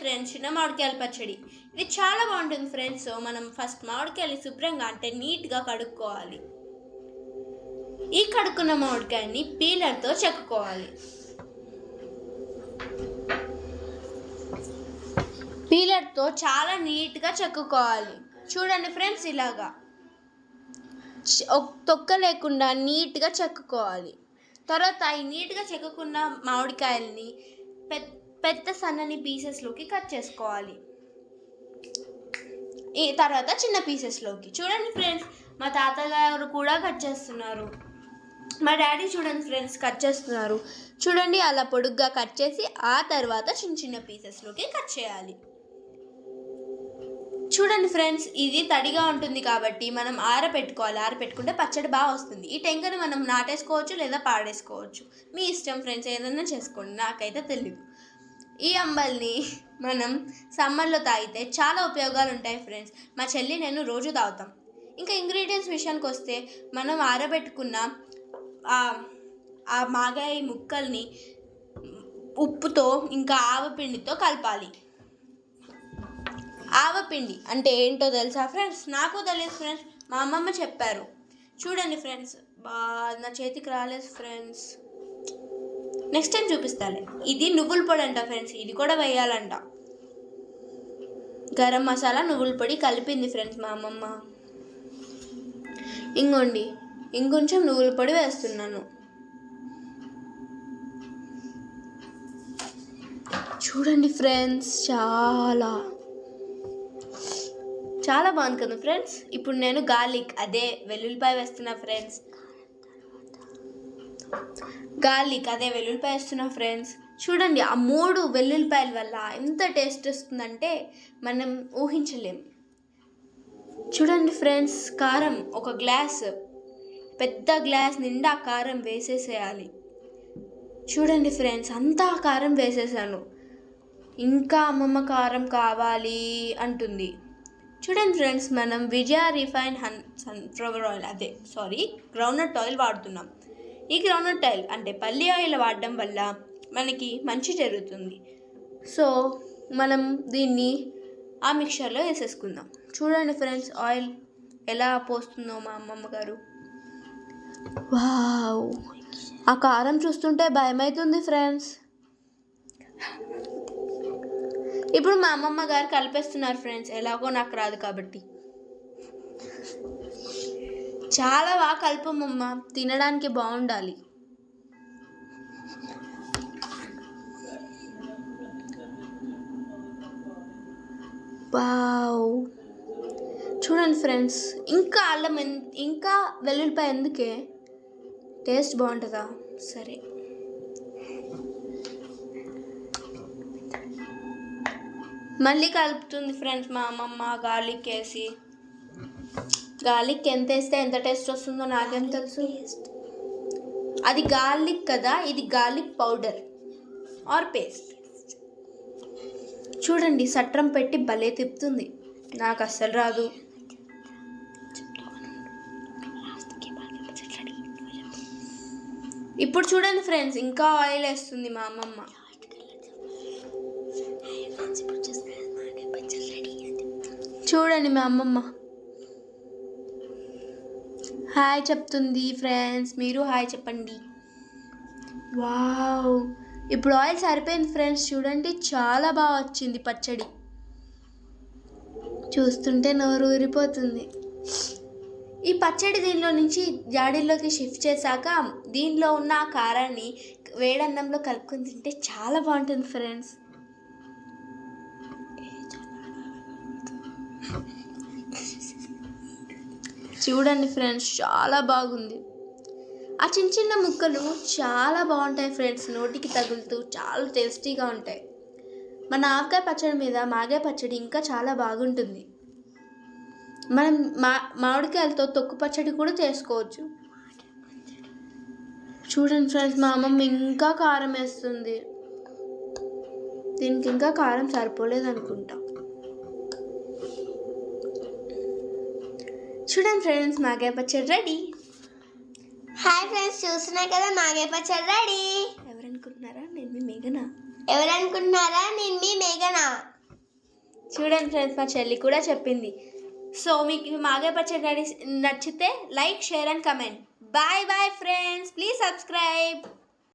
Friends చిన్న మామిడికాయల పచ్చడి. ఇది చాలా బాగుంటుంది ఫ్రెండ్స్. మనం ఫస్ట్ మామిడికాయలు శుభ్రంగా అంటే నీట్గా కడుక్కోవాలి. ఈ కడుక్కున్న మామిడికాయని పీలర్తో చెక్కుకోవాలి. పీలర్తో చాలా నీట్గా చెక్కుకోవాలి. చూడండి ఫ్రెండ్స్ ఇలాగా. తొక్క లేకుండా నీట్గా చెక్కుకోవాలి. తర్వాత ఈ నీట్గా చెక్కుకున్న మామిడికాయల్ని పెద్ద పెద్ద సన్నని పీసెస్లోకి కట్ చేసుకోవాలి. ఈ తర్వాత చిన్న పీసెస్లోకి. చూడండి ఫ్రెండ్స్ మా తాతగారు కూడా కట్ చేస్తున్నారు. మా డాడీ చూడండి ఫ్రెండ్స్ కట్ చేస్తున్నారు. చూడండి అలా పొడుగ్గా కట్ చేసి ఆ తర్వాత చిన్న చిన్న పీసెస్లోకి కట్ చేయాలి. చూడండి ఫ్రెండ్స్ ఇది తడిగా ఉంటుంది కాబట్టి మనం ఆరబెట్టుకోవాలి ఆరబెట్టుకుంటే పచ్చడి బాగా వస్తుంది. ఈ టెంకని మనం నాటేసుకోవచ్చు లేదా పాడేసుకోవచ్చు. మీ ఇష్టం ఫ్రెండ్స్ ఏదైనా చేసుకోండి. నాకైతే తెలియదు ఈ అంబల్ని మనం సమ్మర్లో తాగితే చాలా ఉపయోగాలు ఉంటాయి ఫ్రెండ్స్. మా చెల్లి నేను రోజు తాగుతాం. ఇంకా ఇంగ్రీడియంట్స్ విషయానికి వస్తే మనం ఆరబెట్టుకున్న ఆ- మాగాయ ముక్కల్ని ఉప్పుతో ఇంకా ఆవపిండితో కలపాలి. ఆవపిండి అంటే ఏంటో తెలుసా ఫ్రెండ్స్? నాకు తెలియదు ఫ్రెండ్స్. మా అమ్మమ్మ చెప్పారు. చూడండి ఫ్రెండ్స్. బా నా చేతికి రాలేదు ఫ్రెండ్స్. Next time చూపిస్తాలే. ఇది నువ్వుల పొడి అంట ఫ్రెండ్స్ ఇది కూడా వేయాలంట. గరం మసాలా నువ్వుల పొడి కలిపింది ఫ్రెండ్స్ మా అమ్మమ్మ. ఇంకోండి ఇంకొంచెం నువ్వుల పొడి వేస్తున్నాను. చూడండి ఫ్రెండ్స్ చాలా. చాలా బాగుంది కదా ఫ్రెండ్స్ ఇప్పుడు నేను గార్లిక్ అదే వెల్లుల్లిపాయ వేస్తున్నా ఫ్రెండ్స్ గార్లిక్ అదే వెల్లుల్లిపాయ వేస్తున్నా ఫ్రెండ్స్. చూడండి ఆ మూడు వెల్లుల్లిపాయల వల్ల ఎంత టేస్ట్ వస్తుందంటే మనం ఊహించలేం. చూడండి ఫ్రెండ్స్ కారం ఒక గ్లాస్. పెద్ద గ్లాస్ నిండా కారం వేసేసేయాలి. చూడండి ఫ్రెండ్స్ అంతా కారం వేసేసాను. ఇంకా అమ్మమ్మ కారం కావాలి అంటుంది. చూడండి ఫ్రెండ్స్ మనం విజయ రిఫైన్ హన్ సన్ఫ్లవర్ ఆయిల్ అదే సారీ గ్రౌండ్నట్ ఆయిల్ వాడుతున్నాం. ఈ గ్రౌండ్నట్ ఆయిల్ అంటే పల్లి ఆయిల్ వాడడం వల్ల మనకి మంచి జరుగుతుంది. సో మనం దీన్ని ఆ మిక్చర్లో వేసేసుకుందాం. చూడండి ఫ్రెండ్స్ ఆయిల్ ఎలా పోస్తుందో మా అమ్మమ్మ గారు. వావ్! ఆ కారం చూస్తుంటే భయమవుతుంది ఫ్రెండ్స్. ఇప్పుడు మా అమ్మమ్మ గారు కలిపేస్తున్నారు ఫ్రెండ్స్ ఎలాగో నాకు రాదు కాబట్టి. చాలా బాగా కలపమమ్మ. తినడానికి బాగుండాలి. వావ్. చూడండి ఫ్రెండ్స్ ఇంకా అల్లం ఎన్- ఇంకా వెల్లుల్లిపాయ ఎందుకే? టేస్ట్ బాగుంటుందా? సరే. మళ్ళీ కలుపుతుంది ఫ్రెండ్స్ మా అమ్మమ్మ గార్లిక్ వేసి. గార్లిక్ ఎంత వేస్తే ఎంత టేస్ట్ వస్తుందో నాకేం తెలుసు. అది గార్లిక్ కదా ఇది గార్లిక్ పౌడర్ ఆర్ పేస్ట్ చూడండి సట్రం పెట్టి భలే తిప్పుతుంది. నాకు అస్సలు రాదు. ఇప్పుడు చూడండి ఫ్రెండ్స్ ఇంకా ఆయిల్ వేస్తుంది మా అమ్మమ్మ. చూడండి మా అమ్మమ్మ. హాయ్ చెప్తుంది ఫ్రెండ్స్. మీరు హాయ్ చెప్పండి. వావ్. ఇప్పుడు ఆయిల్ సరిపోయింది ఫ్రెండ్స్. చూడండి చాలా బాగా వచ్చింది పచ్చడి. చూస్తుంటే నోరు ఊరిపోతుంది. ఈ పచ్చడి దీనిలో నుంచి జాడీల్లోకి షిఫ్ట్ చేశాక దీనిలో ఉన్న ఆ కారాన్ని వేడన్నంలో కలుపుకొని తింటే చాలా బాగుంటుంది ఫ్రెండ్స్. చూడండి ఫ్రెండ్స్ చాలా బాగుంది. ఆ చిన్న చిన్న ముక్కలు చాలా బాగుంటాయి ఫ్రెండ్స్ నోటికి తగులుతూ చాలా టేస్టీగా ఉంటాయి. మన ఆవకాయ పచ్చడి మీద మాగాయ పచ్చడి ఇంకా చాలా బాగుంటుంది. మనం మా మామిడికాయలతో తొక్కు పచ్చడి కూడా చేసుకోవచ్చు. చూడండి ఫ్రెండ్స్ మా అమ్మమ్మ ఇంకా కారం వేస్తుంది. దీనికి ఇంకా కారం సరిపోలేదు అనుకుంటా చూడండి ఫ్రెండ్స్ మాగాయ పచ్చడి రెడీ. హాయ్ ఫ్రెండ్స్ చూస్తున్నారు కదా మాగే పచ్చడి రెడీ. ఎవరనుకుంటున్నారా? నేను మీ మేఘనా? ఎవరు అనుకుంటున్నారా నేను మీ మేఘనా? చూడండి ఫ్రెండ్స్ మా చెల్లి కూడా చెప్పింది. సో మీకు మాగే పచ్చడి నచ్చితే like share and comment. Bye bye friends please subscribe.